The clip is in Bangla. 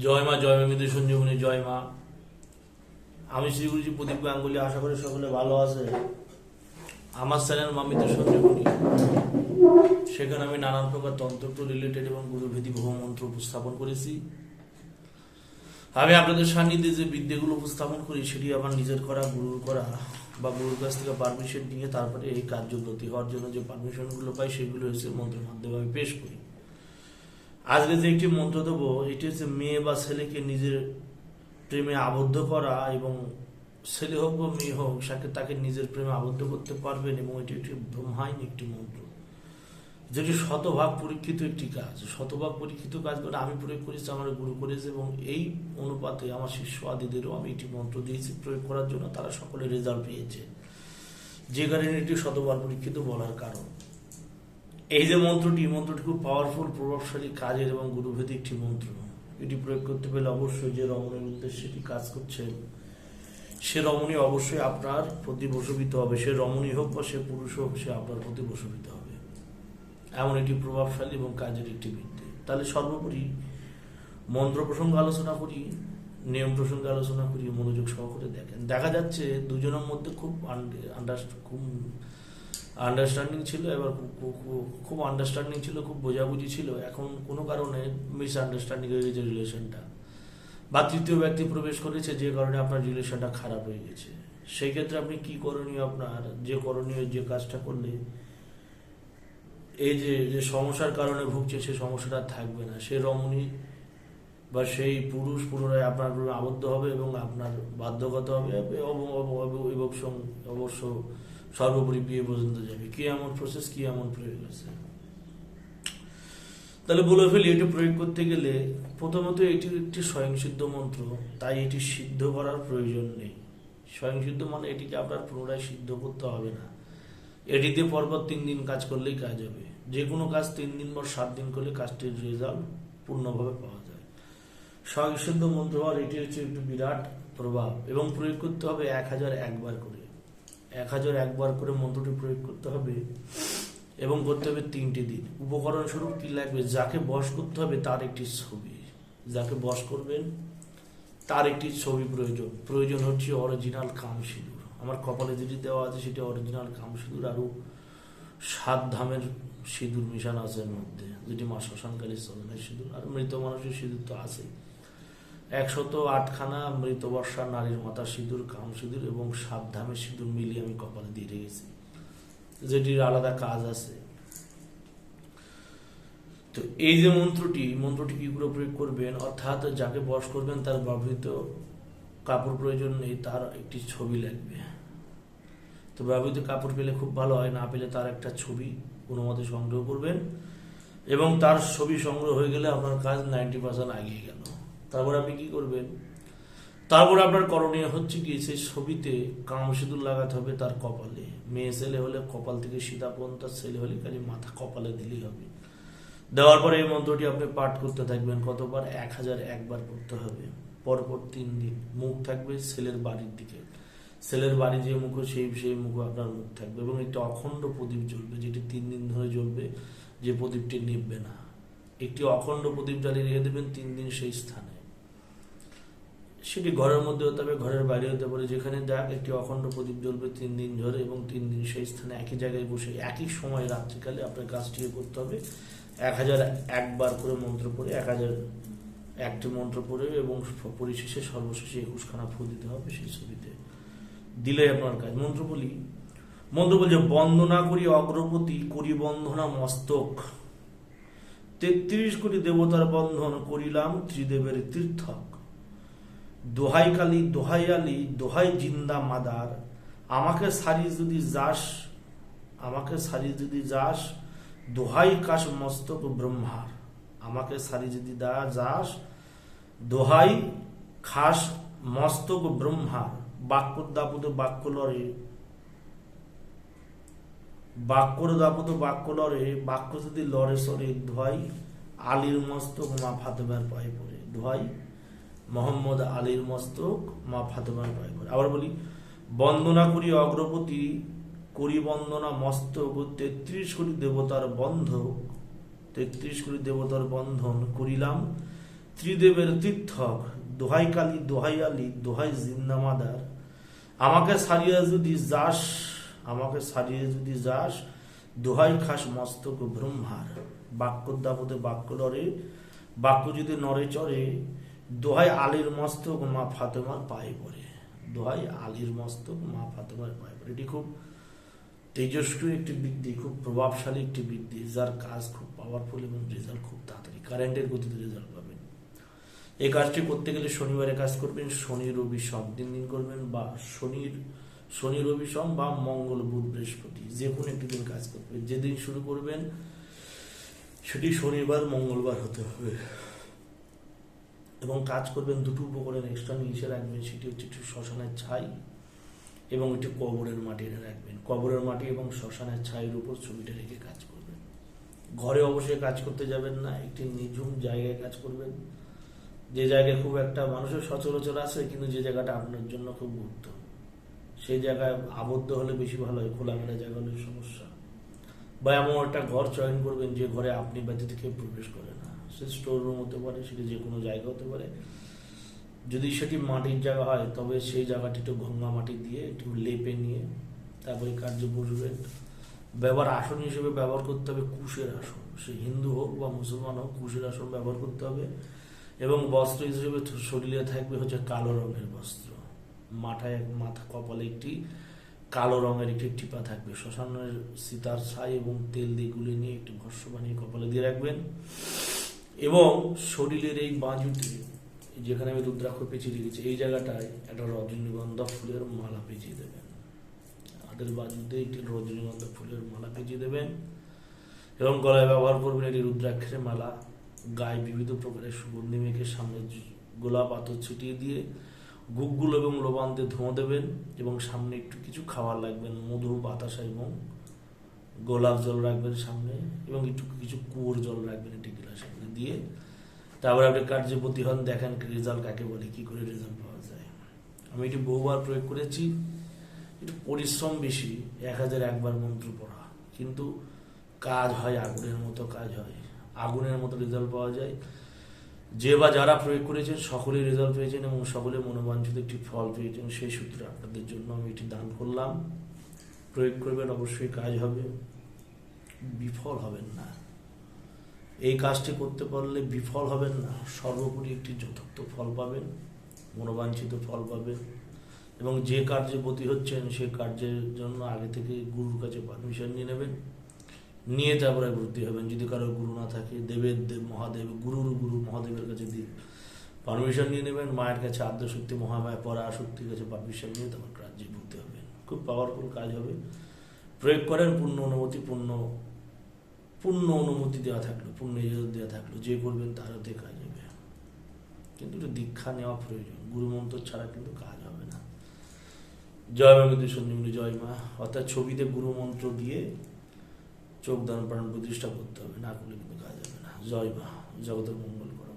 জয় মা জয় মা মৃদু সঞ্জীবনী, জয় মা। আমি শ্রী গুরুজি প্রদীপ গাঙ্গুলি, আশা করি সকলে ভালো আছে। আমার চ্যানেল মা মৃদু সঞ্জীবনী। সেখানে আমি নানান প্রকার তন্ত্র রিলেটেড এবং গুরুভেদী বহু মন্ত্র উপস্থাপন করেছি। আমি আপনাদের সান্নিধ্যে যে বিদ্যেগুলো উপস্থাপন করি, সেটি আমার নিজের করা, গুরুর করা বা গুরুর কাছ থেকে পারমিশন নিয়ে তারপরে এই কার্যব্রতী হওয়ার জন্য যে পারমিশনগুলো পাই, সেগুলো হচ্ছে মন্ত্রের মাধ্যমে আমি পেশ করি। আজকে যে একটি মন্ত্র দেবো, এটি হচ্ছে মেয়ে বা ছেলেকে নিজের প্রেমে আবদ্ধ করা এবং ছেলে হোক বা মেয়ে হোক তাকে তাকে নিজের প্রেমে আবদ্ধ করতে পারবেন এবং এটি একটি ব্রহ্মাইন একটি মন্ত্র। যেটি শতভাগ পরীক্ষিত একটি কাজ। শতভাগ পরীক্ষিত কাজ করে আমি প্রয়োগ করেছি, আমার গুরু করেছে এবং এই অনুপাতে আমার শিষ্য আদিদেরও আমি একটি মন্ত্র দিয়েছি, প্রয়োগ করার জন্য তারা সকলে রেজাল্ট পেয়েছে। যে কারণে এটি শতবার পরীক্ষিত বলার কারণ। এই যে মন্ত্রটি মন্ত্রটি খুব পাওয়ারফুল প্রভাবশালী কাজের এবং গুরুভেদী একটি মন্ত্র। এটি প্রয়োগ করতে পেলে অবশ্যই যে রমণীর উদ্দেশ্যে এটি কাজ করছে, সে রমণী অবশ্যই আপনার প্রতি বসবিত হবে। সে রমণী হোক বা সে পুরুষ হোক, সে আপনার প্রতি বসবিত হবে। এমন একটি প্রভাবশালী এবং কাজের একটি বিদ্যে তাহলে সর্বোপরি মন্ত্র প্রসঙ্গে আলোচনা করি, নিয়ম প্রসঙ্গে আলোচনা করি, মনোযোগ সহকারে দেখেন। দেখা যাচ্ছে দুজনের মধ্যে খুব আন্ডার খুব আন্ডারস্ট্যান্ডিং ছিল, এবার খুব- আন্ডারস্ট্যান্ডিং ছিল, খুব বোঝাবুঝি ছিল। এখন কোনো কারণে মিস আন্ডারস্ট্যান্ডিং হয়ে গেছে রিলেশনটা বা তৃতীয় ব্যক্তি প্রবেশ করেছে, যে কারণে আপনার রিলেশনটা খারাপ হয়ে গেছে। সেই ক্ষেত্রে আপনি কি করণীয় আপনার? যে করণীয়, যে কাজটা করলে এই যে যে সমস্যার কারণে ভুগছে, সে সমস্যাটা থাকবে না। সে রমণী বা সেই পুরুষ পুনরায় আপনার আবদ্ধ হবে এবং আপনার বাধ্যগত হবে এবং অবশ্য সর্বোপরি বিয়ে পর্যন্ত যাবে। কি এমন প্রসেস কি এমন প্রয়োগ আছে? তাহলে বলে ফেলি, এটি প্রয়োগ করতে গেলে প্রথমত এটি একটি স্বয়ংসিদ্ধ মন্ত্র, তাই এটি সিদ্ধ করার প্রয়োজন নেই। স্বয়ংসিদ্ধ মানে এটিকে আপনার পুনরায় সিদ্ধ করতে হবে না। এটিতে পরপর তিন দিন কাজ করলেই কাজ হবে। যে কোনো কাজ তিন দিন বা সাত দিন করলে কাজটির রেজাল্ট পূর্ণভাবে পাওয়া যায়। স্বয়ংসিদ্ধ মন্ত্র হওয়ার এটি হচ্ছে একটি বিরাট প্রভাব এবং প্রয়োগ করতে হবে এক হাজার একবার করে। এক হাজার একবার করে মন্ত্রটি প্রয়োগ করতে হবে এবং করতে হবে তিনটি দিন। উপকরণ স্বরূপ কি লাগবে? যাকে বশ করতে হবে, তার একটি ছবি। যাকে বশ করবেন, তার একটি ছবি প্রয়োজন। প্রয়োজন হচ্ছে অরিজিনাল কাম সিঁদুর আমার কপালে যেটি দেওয়া আছে, সেটি অরিজিনাল কাম সিঁদুর আরও সাত ধামের সিঁদুর মিশানো আছে এর মধ্যে, যেটি মা শ্মশানকালী চলনের সিঁদুর। আর মৃত মানুষের সিঁদুর তো আছেই। একশত আটখানা মৃত বর্ষা নারীর মাথা সিঁদুর কাম সিঁদুর এবং সাত ধামের সিঁদুর মিলিয়ে আমি কপালে দিয়ে রেখেছি। যেটির আলাদা কাজ আছে। তো এই যে মন্ত্রটি মন্ত্রটি কি করে প্রয়োগ করবেন? অর্থাৎ যাকে বশ করবেন, তার ব্যবহৃত কাপড় প্রয়োজন নেই, তার একটি ছবি লাগবে। তো ব্যবহৃত কাপড় পেলে খুব ভালো হয়, না পেলে তার একটা ছবি কোনো মতে সংগ্রহ করবেন। এবং তার ছবি সংগ্রহ হয়ে গেলে আপনার কাজ নাইনটি পার্সেন্ট আগিয়ে গেল। তারপর আপনি কি করবেন? তারপর আপনার করণীয় হচ্ছে কি, সেই ছবিতে কাম সিঁদুর লাগাতে হবে তার কপালে। মেয়ে ছেলে হলে কপাল থেকে সীতাপন তার ছেলে হলে খালি মাথা কপালে দিলেই হবে। দেওয়ার পরে এই মন্ত্রটি আপনি পাঠ করতে থাকবেন কতবার? এক হাজার একবার পড়তে হবে। পরপর তিন দিন মুখ থাকবে ছেলের বাড়ির দিকে। ছেলের বাড়ি যে মুখ, সেই সেই মুখে আপনার মুখ থাকবে এবং একটি অখণ্ড প্রদীপ জ্বলবে, যেটি তিন দিন ধরে জ্বলবে, যে প্রদীপটি নিববে না। একটি অখণ্ড প্রদীপ জ্বালিয়ে রেখে দেবেন, তিন দিন সেই স্থানে। সেটি ঘরের মধ্যে হতে হবে, ঘরের বাইরে হতে পারে যেখানে দেখ একটি অখণ্ড প্রদীপ জ্বলবে, তিন দিন ধরে এবং তিন দিন সেই স্থানে একই জায়গায় বসে একই সময় রাত্রিকালে আপনার কাজটিকে করতে হবে। এক হাজার একবার করে মন্ত্র পড়ে, এক হাজার একটি মন্ত্র পড়ে এবং পরিশেষে সর্বশেষে একুশখানা ফুল দিতে হবে সেই ছবিতে। দিলে আপনার কাজ। মন্ত্র বলি মন্ত্র বলছে বন্দনা করি অগ্রপতি, করি বন্ধনা মস্তক। তেত্রিশ কোটি দেবতার বন্ধন করিলাম ত্রিদেবের তীর্থক। দোহাই কালি, দোহাই আলি, দোহাই জিন্দা মাদার, আমাকে সারি যদি যাস, আমাকে সারি যদি যাস, দোহাই কাশ মস্তক ব্রহ্মার, আমাকে সারি যদি দা, যাস, দোহাই খাস মস্তক ব্রহ্মার বাক্য দাপুত বাক্য লড়ে, বাক্যর দাপুত বাক্য লড়ে, বাক্য যদি লড়ে সরে ধোয়াই আলীর মস্তক মা ফাতেমার পায়ে পড়ে ধোয়াই মোহাম্মদ আলীর মস্তক মা ফাতেমার পায়ে পড়ে। আবার বলি, বন্দনা করি অগ্রপতি, করি বন্দনা মস্তক, তেত্রিশ কোটি দেবতার বন্ধ তেত্রিশ কোটি দেবতার বন্ধন করিলাম। ত্রিদেবের তীর্থক, দোহাই কালী, দোহাই আলী, দোহাই জিন্দামাদার আমাকে সারিয়া যদি যাস, আমাকে সারিয়ে যদি যাস, দোহাই খাস মস্তক ব্রহ্মার। বাক্য দাপদে বাক্য লড়ে, বাক্য যদি নড়ে চড়ে দোহাই আলীর মস্তক, মা ফাতেমার পায়ে পড়ে। দোহাই আলীর মস্তক, মা ফাতেমার পায়ে পড়ে। এটি খুব তেজস্বী একটি বৃদ্ধি, খুব প্রভাবশালী একটি বৃদ্ধি, যার কাজ খুব পাওয়ারফুল এবং রেজাল্ট খুব তাড়াতাড়ি কারেন্টের গতিতে রেজাল্ট পাবেন। এই কাজটি করতে গেলে শনিবারে কাজ করবেন, শনি, রবি সব দিন দিন করবেন বা শনির, শনি, রবি সোম বা মঙ্গল, বুধ, বৃহস্পতি যে কোনো একটি দিন কাজ করবেন। যেদিন শুরু করবেন, সেটি শনিবার, মঙ্গলবার হতে হবে। এবং কাজ করবেন দুটো উপকরণ এক্সট্রা এসে রাখবেন, সেটি হচ্ছে একটু শ্মশানের ছাই এবং একটি কবরের মাটি রাখবেন। কবরের মাটি এবং শ্মশানের ছাইয়ের উপর ছবিটা রেখে কাজ করবেন। ঘরে অবশ্যই কাজ করতে যাবেন না, একটি নিঝুম জায়গায় কাজ করবেন। যে জায়গায় খুব একটা মানুষের সচরাচর আছে, কিন্তু যে জায়গাটা আপনার জন্য খুব গুরুত্ব। সেই জায়গায় আবদ্ধ হলে বেশি ভালো হয়, খোলামেলা জায়গা হলে সমস্যা। বা এমন একটা ঘর চয়ন করবেন যে ঘরে আপনি ব্যতীত কেউ প্রবেশ করে না। সে স্টোর রুম হতে পারে, সেটি যে কোনো জায়গা হতে পারে। যদি সেটি মাটির জায়গা হয়, তবে সেই জায়গাটি একটু গঙ্গা মাটি দিয়ে একটু লেপে নিয়ে তারপরে কার্যে বসবেন ব্যবহার আসন হিসেবে ব্যবহার করতে হবে কুশের আসন। সে হিন্দু হোক বা মুসলমান হোক, কুশের আসন ব্যবহার করতে হবে। এবং বস্ত্র হিসেবে শরীরে থাকবে হচ্ছে কালো রঙের বস্ত্র। মাথায় মাথা কপালে একটি কালো রঙের একটি টিপা থাকবে। শ্মশানের সীতার ছাই এবং তেল দিয়ে গুলে নিয়ে একটি ভস্য বানিয়ে কপালে দিয়ে রাখবেন। এবং শরীরের এই বাজুতে যেখানে আমি রুদ্রাক্ষ পেঁচিয়ে রেখেছি, এই জায়গাটায় একটা রজনীগন্ধা ফুলের মালা পেঁচিয়ে দেবেন। হাতের বাজুতে একটি রজনীগন্ধা ফুলের মালা পেঁচিয়ে দেবেন এবং গলায় ব্যবহার করবেন এটি রুদ্রাক্ষের মালা। গায়ে বিবিধ প্রকারের সুগন্ধি মেখে সামনে গোলাপ আতর ছিটিয়ে দিয়ে গুগগুলো এবং লোবান দিয়ে ধোঁয়া দেবেন এবং সামনে একটু কিছু খাবার লাগবেন মধু বাতাসা এবং গোলাপ জল রাখবেন সামনে এবং একটু কিছু কুয়োর জল রাখবেন একটি গ্লাসের দিয়ে তারপরে আপনি কার্যপতি হন দেখেন রেজাল্ট কাকে বলে, কি করে রেজাল্ট পাওয়া যায়। আমি এটি বহুবার প্রয়োগ করেছি, একটু পরিশ্রম বেশি, এক হাজার একবার মন্ত্র পড়া। কিন্তু কাজ হয়, আগুনের মতো কাজ হয়। আগুনের মতো রেজাল্ট পাওয়া যায়। যে বা যারা প্রয়োগ করেছেন সকলেই রেজাল্ট পেয়েছেন এবং সকলে মনোবাঞ্ছিত একটি ফল পেয়েছেন, সেই সূত্রে আপনাদের জন্য আমি এটি দান করলাম। প্রয়োগ করবেন, অবশ্যই কাজ হবে। বিফল হবেন না। এই কাজটি করতে পারলে বিফল হবেন না। সর্বোপরি একটি যথার্থ ফল পাবেন, মনোবাঞ্ছিত ফল পাবেন এবং যে কার্যে প্রতি হচ্ছেন সেই কার্যের জন্য আগে থেকে গুরুর কাছে পারমিশন নিয়ে নেবেন। নিয়ে তারপরে ভর্তি হবেন। যদি কারও গুরু না থাকে, দেবের দেব মহাদেব, গুরুর গুরু মহাদেবের কাছে দিয়ে পারমিশন নিয়ে নেবেন। মায়ের কাছে আদ্যশক্তি, মহামায়া পরা শক্তির কাছে পারমিশন নিয়ে তারপর কার্যে ভর্তি হবেন। খুব পাওয়ারফুল কাজ হবে। প্রয়োগ করেন, পূর্ণ অনুমতি, পূর্ণ পূর্ণ অনুমতি দেওয়া থাকল পূর্ণ ইজাজত দেওয়া থাকল, যে করবেন তার হতে কাজ হবে। কিন্তু একটু দীক্ষা নেওয়া প্রয়োজন, গুরুমন্ত্র ছাড়া কিন্তু কাজ হবে না। জয় মা কিন্তু সঞ্জীবনী জয় মা। অর্থাৎ ছবিতে গুরুমন্ত্র দিয়ে চোখ দান প্রাণ প্রতিষ্ঠা করতে হবে, না করলে কিন্তু কাজ হবে না। জয় মা, জগতের মঙ্গল করো।